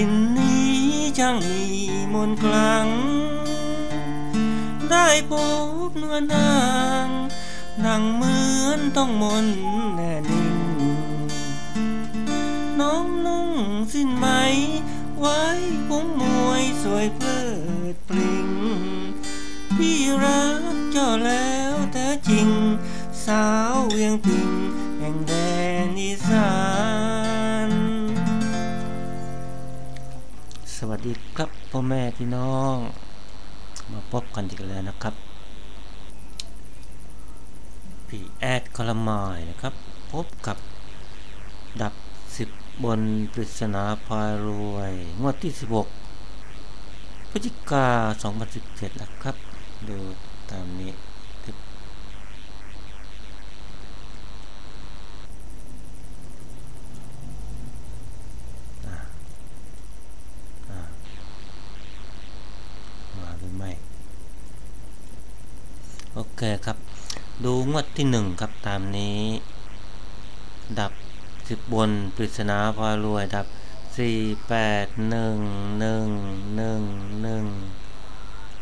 ทินนี้ช่างมีมนต์คลัง ได้พบเนื้อนางนังเหมือนต้องมนแน่นิ่ง น้องนุ่งสิ้นไหม ไว้ผมมวยสวยเพลิดปลิง พี่รักเจ้าแล้วแท้จริง สาวเวียงพิงแห่งแด พ่อแม่พี่น้อง มาพบกันอีกแล้วนะครับพี่แอดคอลมายนะครับ พบกับดับสิบบนปริศนาพารวย งวดที่ 16พฤศจิกา2017นะครับ ดูตามนี้มาหรือไม่ โอ เคครับ ดูงวดที่หนึ่งครับตามนี้ ดับสิบบนปริศนาพารวยดับสี่แปดหนึ่งหนึ่งหนึ่งหนึ่ง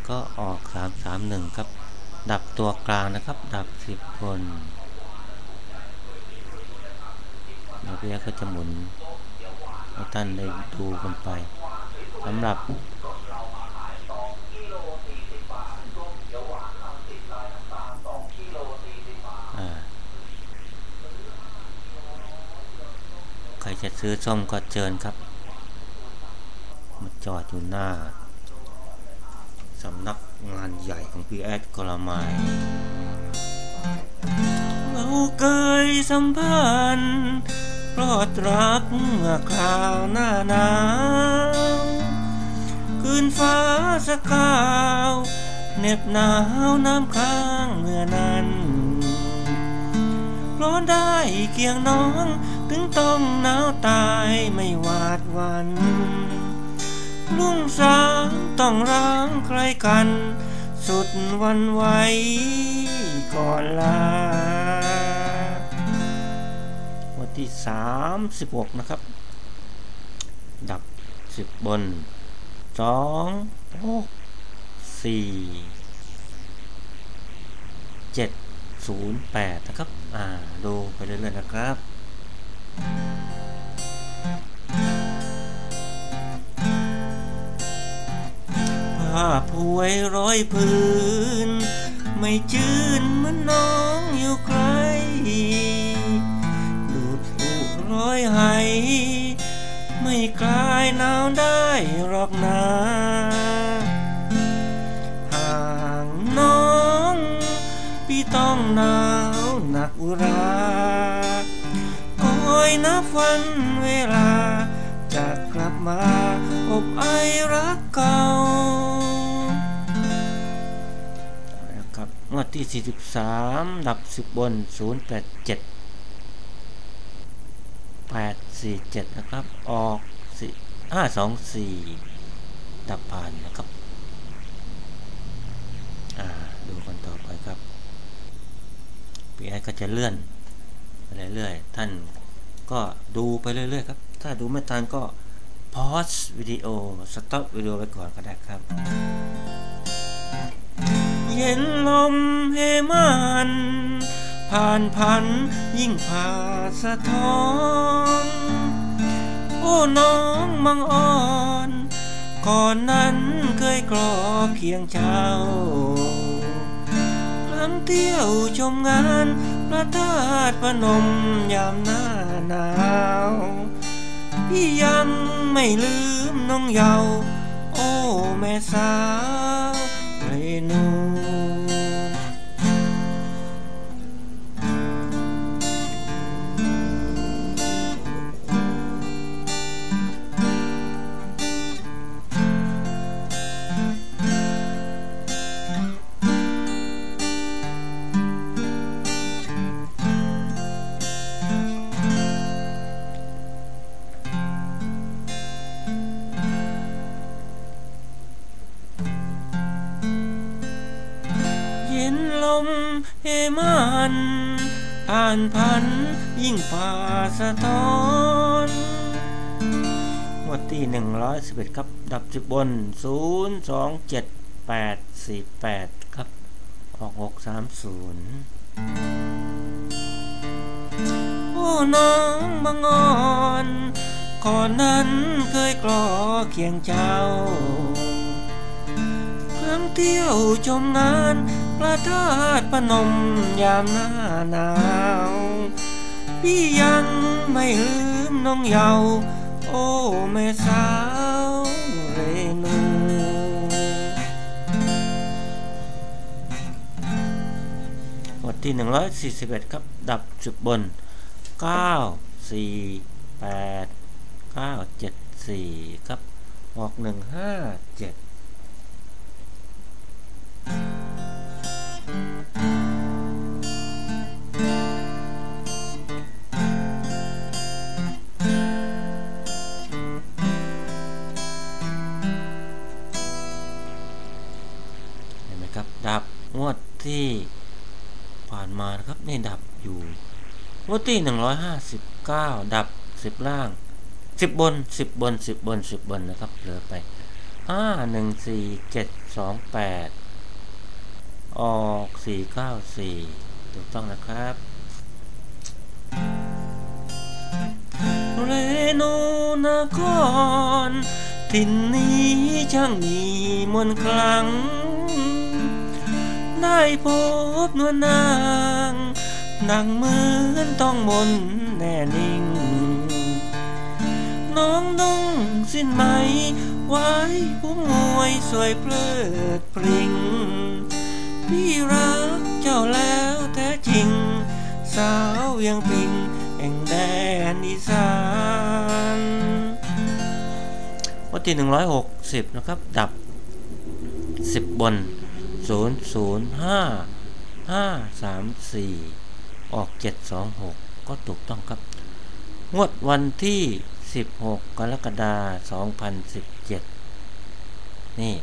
ก็ออกสามสามหนึ่งครับ ดับตัวกลางนะครับ ดับสิบบนเดี๋ยวพี่ก็จะหมุนให้ท่านได้ดูกันไปสำหรับใคร จะซื้อส้มก็เจิญครับมาจอดอยู่หน้าสำนักงานใหญ่ของพี่แอดกรมายเราเคยสัมพันธ์รอดรักเมื่อคราวหน้าหนาวคืนฟ้าสกาวเหน็บหนาวน้ำค้างเมื่อนั้นร้อนได้เคียงน้อง ต้องหนาวตายไม่หวาดวันลุ่งสางต้องร้างใครกัน สุดวันไหวก่อนลา วันที่สามสิบหกนะครับ ดับสิบบนสองหกสี่เจ็ดศูนย์แปดนะครับ อ่า ดูไปเรื่อยๆนะครับ ผ้าผวยร้อยพื้น ไม่จืนเหมือนน้องอยู่ใกล้ดูดลูกร้อยไหไม่กลายหนาวได้หรอกนาห่างน้อง พี่ต้องหนาวหนักอุราคอยนับ วันเวลา จะกลับมาอบไอรักเก่านะครับงวดที่ 43 ดับ 10 บน 087 847 นะครับ ออก 524 ดับผ่านนะครับ อ่า ดูกันต่อไปครับปีไอก็จะเลื่อนไปเรื่อยๆท่าน ก็ดูไปเรื่อยๆครับ ถ้าดูไม่ทันก็พอสวิดีโอสต็อปวิดีโอไว้ก่อนก็ได้ครับ เย็นลมเฮมันผ่านพันยิ่งผ่าสะท้อนโอ้น้องมังอ่อน ก่อนนั้นเคยกรอเคียงเจ้าครั้งเที่ยวชมงาน พระธาตุพนมยามหน้าหนาว พี่ยังไม่ลืมน้องเยาวโอ้แม่สาวเรนูานพัน ยิ่งผ่าสะท้อนวัดที่หนึ่งร้อยสิบเอ็ดครับ ดับสิบบนศูนย์สองเจ็ดแปดสี่แปดครับ ออกหกสามศูนย์โอ้น้องบางอ่อนก่อนนั้นเคยกลอเคียงเจ้าครื่องเที่ยวชมงาน พระธาตุพนมยามหน้าหนาว พี่ยังไม่ลืมน้องเยาว์โอ้แม่สาวเรนูบทที่ 141 ครับ ดับสิบบน 9 4 8 9 7 4 ครับ ออก 1 5 7 ที่ผ่านมานะครับนี่ดับอยู่งวดที่หนึ่งร้อยห้าสิบเก้าดับสิบล่างสิบบนสิบบนสิบบนสิบบนนะครับเหลือไปห้าหนึ่งสี่เจ็ดสองแปดออกสี่เก้าสี่ถูกต้องนะครับเรนูนครถิ่นนี้ช่างมีมนคลัง ได้พบนวลนางนางเหมือนต้องมนแน่นิ่ง น้องนุ่งสิ้นไหม ไว้ผู้มวยสวยเพลิดพริง พี่รักเจ้าแล้วแท้จริง สาวเวียังพิงแห่งแดนอีสานวัตที่หนึ่งร้อยหกสิบนะครับ ดับสิบบน ศูนย์ศูนย์ห้าห้าสามสี่ออกเจ็ดสองหกก็ถูกต้องครับ งวดวันที่สิบหกกรกฎาสองพันสิบเจ็ดนี่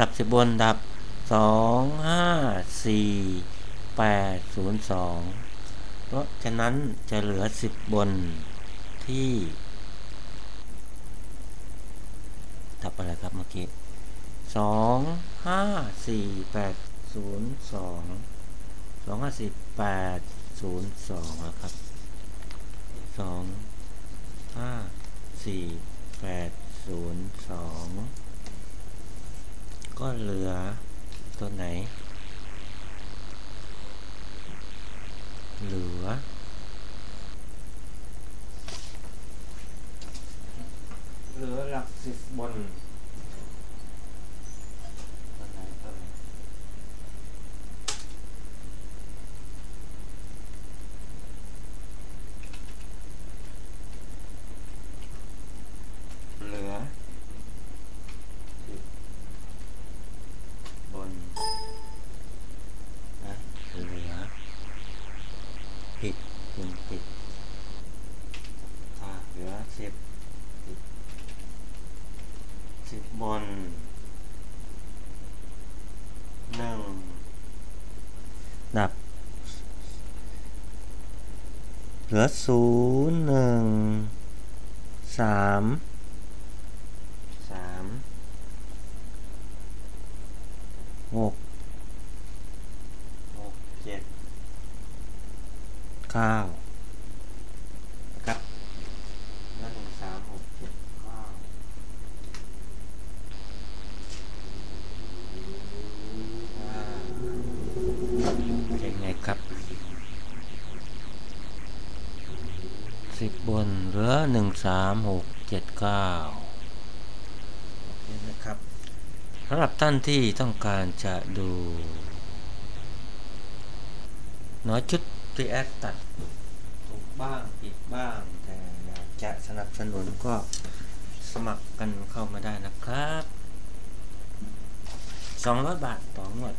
ดับสิบบนดับสองห้าสี่แปดศูนย์สองเพราะฉะนั้นจะเหลือสิบบนที่ดับอะไรครับเมื่อกี้ สองห้าสี่แปดศูนย์สองสองห้าสี่แปดศูนย์สองนะครับสองห้าสี่แปดศูนย์สองก็เหลือตัวไหน เหลือ เหลือหลักสิบบนตัวไหนตัวไหนเหลือสิบบนนะเหลือ ผิดหนึ่งผิดอ่าเหลือสิบสิบสิบบนหนึ่งดับ เหลือศูนย์หนึ่งสามสามหกหกเจ็ด เก้าครับแล้วหนึ่งสามหกเจ็ดเก้าอ่าเป็นไงครับ สิบบนเหลือหนึ่งสามหกเจ็ดเก้าเห็นไหมครับสำหรับท่านที่ต้องการจะดูน้อยชุดรีแอคตัดถูกบ้างผิดบ้าง แต่อยากจะสนับสนุนก็สมัครกันเข้ามาได้นะครับ200บาทต่องวด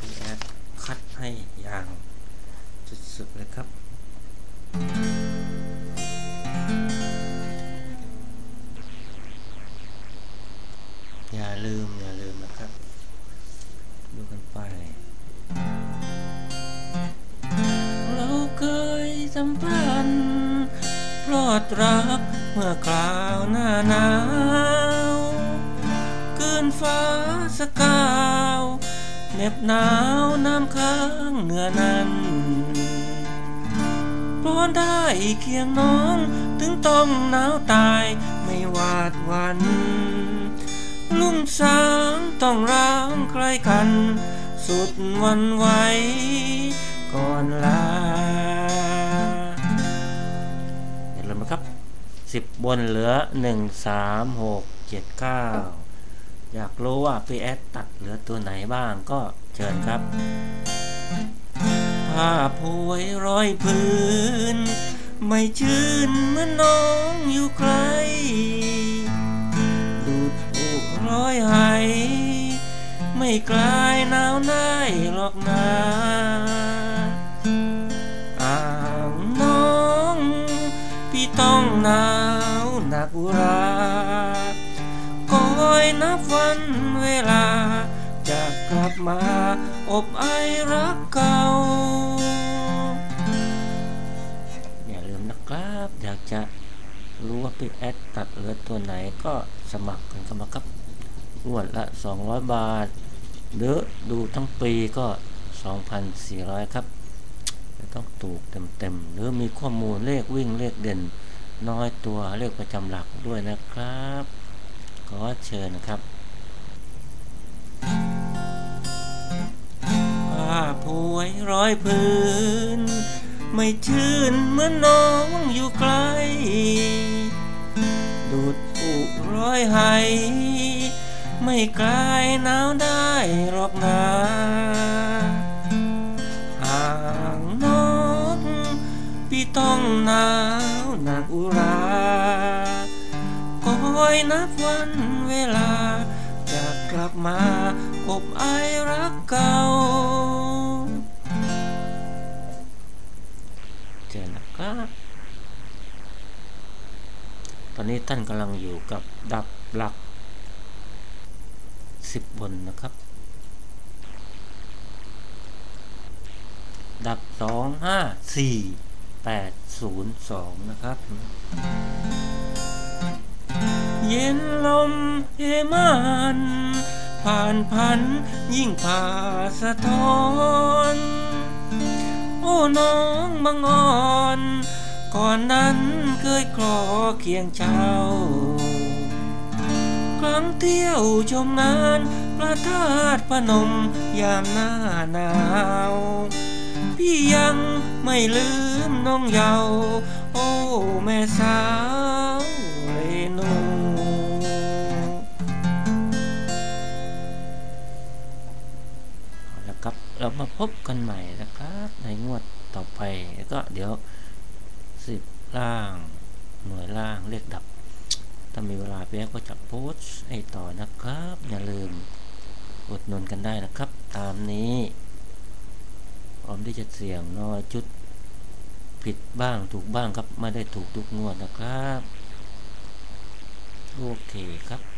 รีแอคคัดให้อย่างสุดๆเลยครับ ลืม อย่าลืมนะครับ ดูกันไป เราเคยสัมพันธ์พราะอดรักเมื่อคราวหน้าหนาวคืนฟ้าสกาวเหน็บหนาวน้ำค้างเหนือนั้นร้อนได้เคียงน้อง ถึงต้องหนาวตายไม่หวาดหวัน ลุ่งสางต้องร้างใครกัน สุดวันไหวก่อนลาอย่าลืมนะครับสิบบนเหลือหนึ่งสามหกเจ็ดเก้าอยากรู้ว่าพี่แอดตัดเหลือตัวไหนบ้างก็เชิญครับผ้าพวยร้อยพื้น ไม่ชื่นเมื่อน้องอยู่ไกล ร้อยไหายไม่กลายหนาวได้หรอกนาอ่างน้อง พี่ต้องหนาวหนักุราคอยนับวันเวลา จะกลับมาอบไอรักเก่าอย่าลืมนะครับ อยากจะรู้ว่าพี่แอดตัดเลือตัวไหนก็สมัครกันเข้ามาครับ งวดละ 200 บาท หรือดูทั้งปีก็ 2,400 ครับจะต้องถูกเต็มๆ หรือมีข้อมูลเลขวิ่งเลขเด่น น้อยตัวเลขประจำหลักด้วยนะครับ ขอเชิญครับผ้าพวยร้อยพื้น ไม่ชื่นเหมือนน้องอยู่ไกลดูดอุร้อยไห ไม่กลายหนาวได้หรอกนาห่างน้องพี่ต้องหนาวหนักอุราคอยนับวันเวลาจะกลับมาอบไอรักเก่าเจอนะครับตอนนี้ท่านกำลังอยู่กับดับหลัก สิบบนนะครับ ดับสองห้าสี่แปดศูนย์สองนะครับ เย็นลมเฮมันผ่านพันยิ่งผ่าสะท้อน โอ้น้องบังอ่อน ก่อนนั้นเคยคลอเคียงเจ้า ครั้งเที่ยวชมงาน พระธาตุพนมยามหน้าหนาว พี่ยังไม่ลืมน้องเยาว์โอ้แม่สาวเลนูแล้วครับเรามาพบกันใหม่นะครับ ในงวดต่อไปแล้วก็เดี๋ยวสิบล่าง หน่วยล่างเลขดับ ถ้ามีเวลาเพียงก็จะโพสต์ให้ต่อนะครับ อย่าลืมอุดหนุนกันได้นะครับ ตามนี้พร้อมที่จะเสี่ยงน้อยจุดผิดบ้างถูกบ้างครับ ไม่ได้ถูกทุกงวดนะครับ โอเคครับ